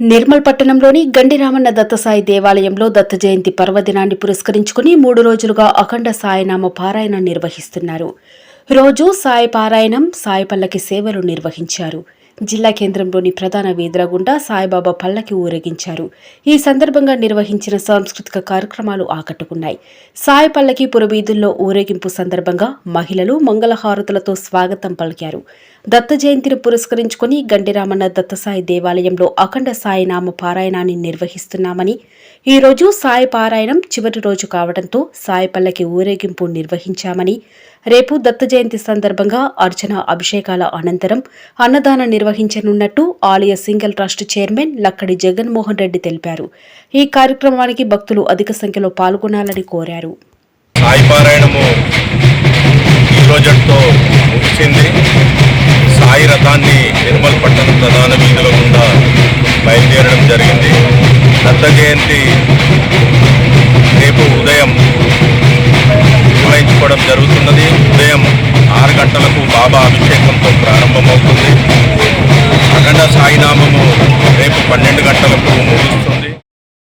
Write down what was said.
నిర్మల్ పట్టణంలోని గండిరామన్న దత్తసాయి దేవాలయంలో దత్త జయంతి పర్వదినాన్ని పురస్కరించుకుని మూడు రోజులుగా అఖండ సాయినామ పారాయణం నిర్వహిస్తున్నారు. రోజు సాయి పారాయణం సాయి పల్లకి సేవలు నిర్వహించారు. జిల్లా కేంద్రంలోని ప్రధాన వీధుల గుండా సాయిబాబా పల్లకి ఊరేగించారు. ఈ సందర్భంగా నిర్వహించిన సాంస్కృతిక కార్యక్రమాలు ఆకట్టుకున్నాయి. సాయి పల్లకి పురవీధుల్లో ఊరేగింపు సందర్భంగా మహిళలు మంగళహారతులతో స్వాగతం పలికారు. దత్త జయంతిని పురస్కరించుకుని గండిరామన్న దత్తసాయి దేవాలయంలో అఖండ సాయి నామ పారాయణాన్ని నిర్వహిస్తున్నామని. ఈరోజు సాయి పారాయణం చివరి రోజు కావడంతో సాయి పల్లకి ఊరేగింపు నిర్వహించామని. రేపు దత్త జయంతి సందర్భంగా అర్చన అభిషేకాల అనంతరం అన్నదానం నిర్వహించనున్నట్టు ఆలయ single trust chairman Lakkadi Jaganmohan Reddy తెలిపారు. ఈ కార్యక్రమానికి భక్తులు అధిక సంఖ్యలో పాల్గొనాలని కోరారు. సాయి పారాయణము ఈ రోజుతో ముగిసింది. జరిగింది. దత్త జయంతి రేపు ఉదయం నిర్వహించుకోవడం జరుగుతున్నది. ఉదయం ఆరు గంటలకు బాబా అభిషేకంతో ప్రారంభమవుతుంది. అఖండ సాయినామము రేపు పన్నెండు గంటలకు